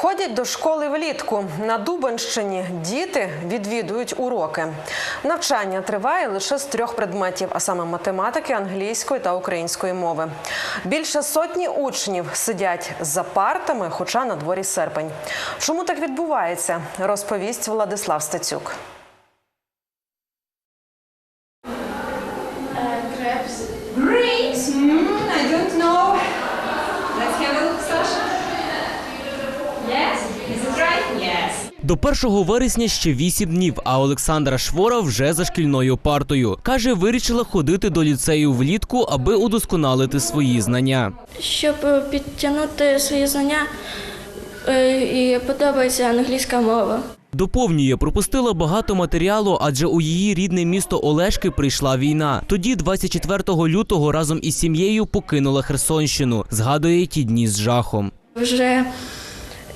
Ходять до школи влітку. На Дубенщині діти відвідують уроки. Навчання триває лише з трьох предметів, а саме математики, англійської та української мови. Більше сотні учнів сидять за партами, хоча на дворі серпень. Чому так відбувається, розповість Владислав Стецюк. crepes. Grapes? Mm, I don't know. Let's have a look, Sasha. До 1 вересня ще 8 днів, а Олександра Швора вже за шкільною партою. Каже, вирішила ходити до ліцею влітку, аби удосконалити свої знання. щоб е, підтягнути свої знання е, і подобається англійська мова. Доповнює, пропустила багато матеріалу, адже у її рідне місто Олешки прийшла війна. Тоді, 24 лютого, разом із сім'єю покинула Херсонщину. Згадує ті дні з жахом. Вже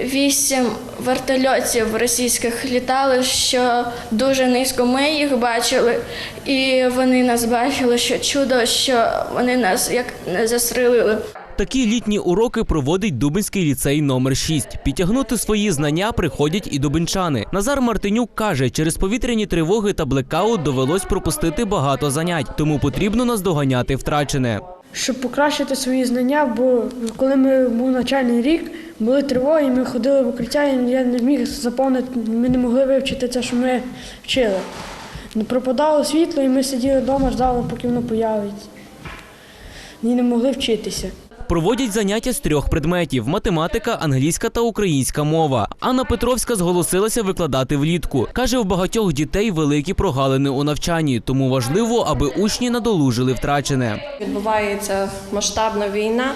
вісім вертольотів російських літали, що дуже низько ми їх бачили, і вони нас бачили, що чудо, що вони нас як не застрелили. Такі літні уроки проводить Дубинський ліцей номер 6 Підтягнути свої знання приходять і дубинчани. Назар Мартинюк каже, через повітряні тривоги та блекаут довелось пропустити багато занять, тому потрібно наздоганяти втрачене. Щоб покращити свої знання, бо коли ми був навчальний рік, були тривоги, ми ходили в укриття, і я не міг заповнити, ми не могли вивчити те, що ми вчили. Пропадало світло, і ми сиділи вдома, ждали, поки воно появиться. І не могли вчитися. Проводять заняття з трьох предметів: математика, англійська та українська мова. Анна Петровська зголосилася викладати влітку. Каже, у багатьох дітей великі прогалини у навчанні, тому важливо, аби учні надолужили втрачене. Відбувається масштабна війна,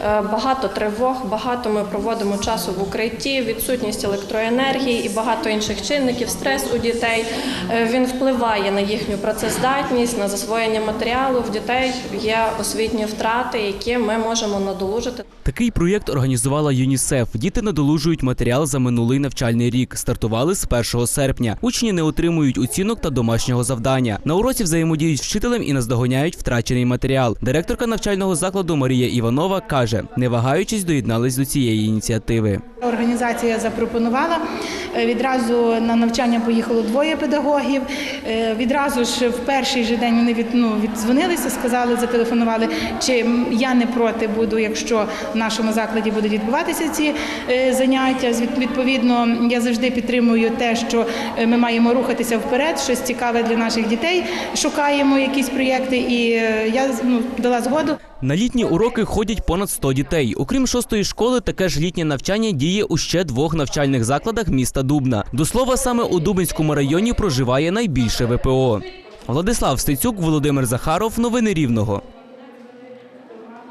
е, багато тривог, багато ми проводимо часу в укритті, відсутність електроенергії і багато інших чинників, стрес у дітей. Е, Він впливає на їхню працездатність, на засвоєння матеріалу. В дітей є освітні втрати, які ми можемо надолужити. Такий проєкт організувала ЮНІСЕФ. Діти надолужують матеріал за минулий навчальний рік. Стартували з 1 серпня. Учні не отримують оцінок та домашнього завдання. На уроці взаємодіють з вчителем і наздоганяють втрачений матеріал. Директорка навчального закладу Марія Іванова каже, не вагаючись, доєднались до цієї ініціативи. Організація запропонувала. Е, Відразу на навчання поїхало двоє педагогів. Е, Відразу ж в перший же день вони від, ну, віддзвонилися, сказали, зателефонували, чи я не проти буду, якщо в нашому закладі будуть відбуватися ці е, заняття. Відповідно, я завжди підтримую те, що ми маємо рухатися вперед, щось цікаве для наших дітей. Шукаємо якісь проєкти, і я ну, дала згоду. На літні уроки ходять понад 100 дітей. Окрім шостої школи, таке ж літнє навчання діє у ще двох навчальних закладах міста Дубна. До слова, саме у Дубинському районі проживає найбільше ВПО. Владислав Стецюк, Володимир Захаров. Новини Рівного.